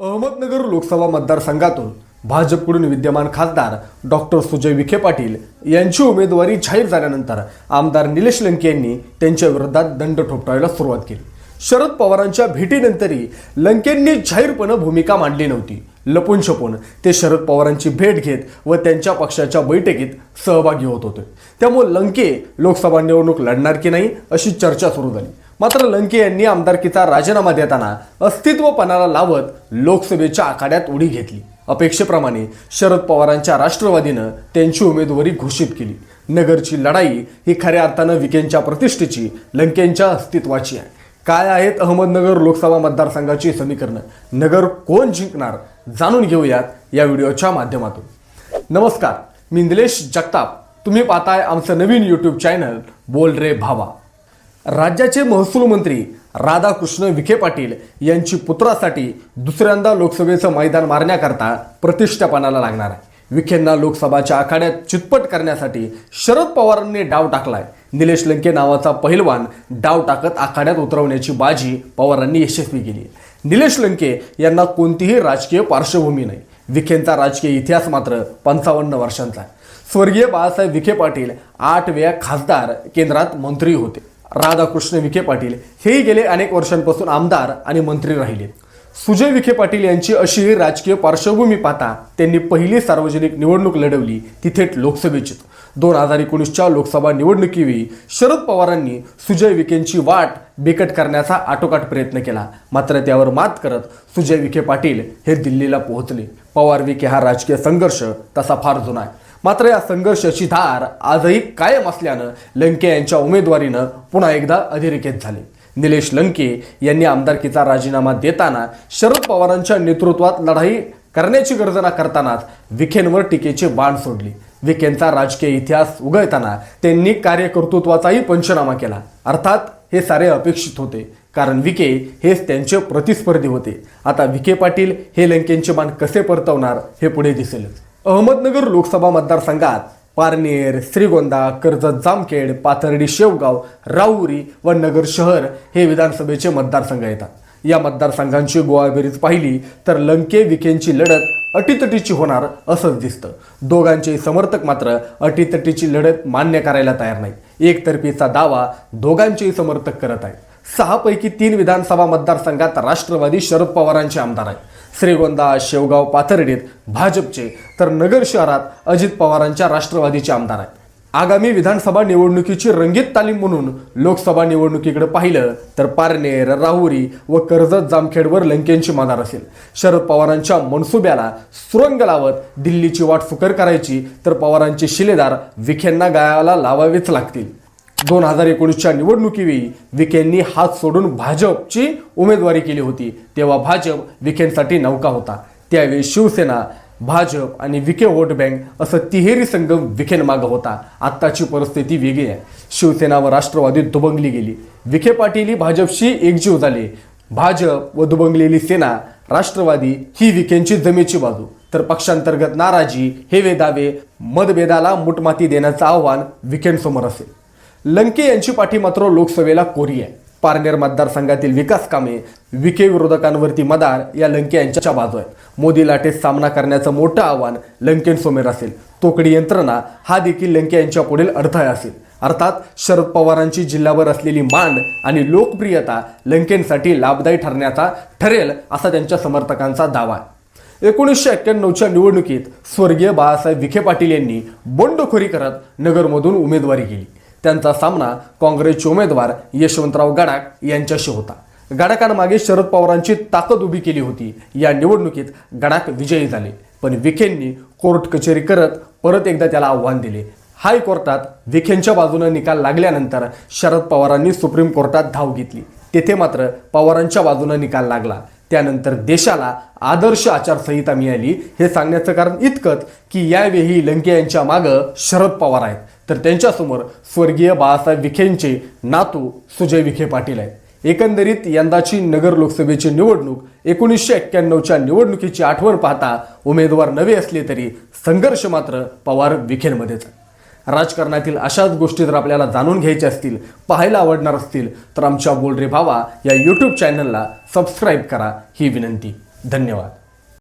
अहमदनगर लोकसभा मतदारसंघातून भाजपकडून विद्यमान खासदार डॉक्टर सुजय विखे पाटील यांची उमेदवारी जाहीर झाल्यानंतर आमदार निलेश लंके यांनी त्यांच्या विरोधात दंड ठोठावायला सुरुवात केली. शरद पवारांच्या भेटीनंतरही लंकेंनी जाहीरपणे भूमिका मांडली नव्हती. लपून छपून ते शरद पवारांची भेट घेत व त्यांच्या पक्षाच्या बैठकीत सहभागी होत होते. त्यामुळे लंके लोकसभा निवडणूक लढणार की नाही अशी चर्चा सुरू झाली. मात्र लंके यांनी आमदारकीचा राजीनामा देताना अस्तित्व पणाला लावत लोकसभेच्या आखाड्यात उडी घेतली. अपेक्षेप्रमाणे शरद पवारांच्या राष्ट्रवादीनं त्यांची उमेदवारी घोषित केली. नगरची लढाई ही खऱ्या अर्थानं विकेंच्या प्रतिष्ठेची लंकेंच्या अस्तित्वाची आहे. काय आहेत अहमदनगर लोकसभा मतदारसंघाची समीकरणं? नगर कोण जिंकणार? जाणून घेऊयात या व्हिडिओच्या माध्यमातून. नमस्कार मी निलेश जगताप. तुम्ही पाहताय आमचं नवीन यूट्यूब चॅनल बोल रे भावा. राज्याचे महसूल मंत्री राधाकृष्ण विखे पाटील यांची पुत्रासाठी दुसऱ्यांदा लोकसभेचं मैदान मारण्याकरता प्रतिष्ठापनाला लागणार आहे. विखेंना लोकसभाच्या आखाड्यात चितपट करण्यासाठी शरद पवारांनी डाव टाकलाय. निलेश लंके नावाचा पहिलवान डाव टाकत आखाड्यात उतरवण्याची बाजी पवारांनी यशस्वी केली. निलेश लंके यांना कोणतीही राजकीय पार्श्वभूमी नाही. विखेंचा राजकीय इतिहास मात्र पंचावन्न वर्षांचा आहे. स्वर्गीय बाळासाहेब विखे पाटील आठ वेळा खासदार केंद्रात मंत्री होते. राधाकृष्ण विखे पाटील. हेही गेले अनेक वर्षांपासून आमदार आणि मंत्री राहिले. सुजय विखे पाटील यांची अशी राजकीय पार्श्वभूमी पाहता त्यांनी पहिली सार्वजनिक निवडणूक लढवली ती थेट लोकसभेची. दोन हजार एकोणीसच्या लोकसभा निवडणुकीवेळी शरद पवारांनी सुजय विखेंची वाट बेकट करण्याचा आटोकाट प्रयत्न केला. मात्र त्यावर मात करत सुजय विखे पाटील हे दिल्लीला पोहोचले. पवार विखे हा राजकीय संघर्ष तसा फार जुना आहे. मात्र या संघर्षाची धार आजही कायम असल्यानं लंके यांच्या उमेदवारीनं पुन्हा एकदा अधोरेखित झाले. निलेश लंके यांनी आमदारकीचा राजीनामा देताना शरद पवारांच्या नेतृत्वात लढाई करण्याची गर्जना करतानाच विखेंवर टीकेचे बाण सोडली. विखेंचा राजकीय इतिहास उघडताना त्यांनी कार्यकर्तृत्वाचाही पंचनामा केला. अर्थात हे सारे अपेक्षित होते. कारण विखे हेच त्यांचे प्रतिस्पर्धी होते. आता विखे पाटील हे लंकेंचे बाण कसे परतवणार हे पुढे दिसेलच. अहमदनगर लोकसभा मतदारसंघात पारनेर श्रीगोंदा कर्जत जामखेड पाथर्डी शेवगाव राहुरी व नगर शहर हे विधानसभेचे मतदारसंघ येतात. या मतदारसंघांची गोळाबेरीज पाहिली तर लंके विखेंची लढत अटीतटीची होणार असंच दिसतं. दोघांचे समर्थक मात्र अटीतटीची लढत मान्य करायला तयार नाही एकतर्फीचा दावा दोघांचेही समर्थक करत आहेत. सहापैकी तीन विधानसभा मतदारसंघात राष्ट्रवादी शरद पवारांचे आमदार आहेत. श्रीगोंदा शेवगाव पाथर्डीत भाजपचे तर नगर शहरात अजित पवारांच्या राष्ट्रवादीचे आमदार आहेत. आगामी विधानसभा निवडणुकीची रंगीत तालीम म्हणून लोकसभा निवडणुकीकडे पाहिलं तर पारनेर राहुरी व कर्जत जामखेडवर लंकेंची मादार असेल. शरद पवारांच्या मनसुब्याला सुरंग लावत दिल्लीची वाट फुकर करायची तर पवारांचे शिलेदार विखेंना गायाला लावावेच लागतील. दोन हजार एकोणीसच्या निवडणुकीवेळी विखेंनी हात सोडून भाजपची उमेदवारी केली होती. तेव्हा भाजप विखेंसाठी नौका होता. त्यावेळी शिवसेना भाजप आणि विखे वोट बँक असं तिहेरी संगम विखेन मागं होता. आत्ताची परिस्थिती वेगळी आहे. शिवसेना व राष्ट्रवादी दुबंगली गेली. विखे पाटील ही भाजपशी एकजीव झाले. भाजप व दुबंगलेली सेना राष्ट्रवादी ही विखेंची जमेची बाजू. तर पक्षांतर्गत नाराजी हे वेदावे मतभेदाला मुटमाती देण्याचं आव्हान विखेंसमोर असेल. लंके यांची पाठी मात्र लोकसभेला कोरी आहे. पारनेर मतदारसंघातील विकास कामे विखे विरोधकांवरती मदार या लंके यांच्या बाजू आहेत. मोदी लाटेत सामना करण्याचं मोठं आव्हान लंकेंसमोर असेल. तोकडी यंत्रणा हा देखील लंके यांच्या पुढील अडथळा असेल. अर्थात शरद पवारांची जिल्ह्यावर असलेली मांड आणि लोकप्रियता लंकेंसाठी लाभदायी ठरण्याचा ठरेल असा त्यांच्या समर्थकांचा दावा आहे. एकोणीसशे एक्क्याण्णवच्या निवडणुकीत स्वर्गीय बाळासाहेब विखे पाटील यांनी बंडखोरी करत नगरमधून उमेदवारी केली त्यांचा सामना काँग्रेसचे उमेदवार यशवंतराव गडाख यांच्याशी होता. गडाखांमागे शरद पवारांची ताकद उभी केली होती. या निवडणुकीत गडाख विजयी झाले. पण विखेंनी कोर्ट कचेरी करत परत एकदा त्याला आव्हान दिले. हायकोर्टात विखेंच्या बाजूने निकाल लागल्यानंतर शरद पवारांनी सुप्रीम कोर्टात धाव घेतली. तेथे मात्र पवारांच्या बाजूने निकाल लागला. त्यानंतर देशाला आदर्श आचारसंहिता मिळाली हे सांगण्याचं कारण इतकंच की यावेळी लंके यांच्या मागं शरद पवार आहेत. तर त्यांच्यासमोर स्वर्गीय बाळासाहेब विखेंचे नातू सुजय विखे पाटील आहेत. एकंदरीत यंदाची नगर लोकसभेची निवडणूक एकोणीसशे एक्क्याण्णवच्या निवडणुकीची आठवण पाहता उमेदवार नवे असले तरी संघर्ष मात्र पवार विखेंमध्येच राजकारणातील अशाच गोष्टी जर आपल्याला जाणून घ्यायच्या असतील पाहायला आवडणार असतील तर आमच्या बोलरे भावा या यूट्यूब चॅनलला सबस्क्राईब करा. ही विनंती. धन्यवाद.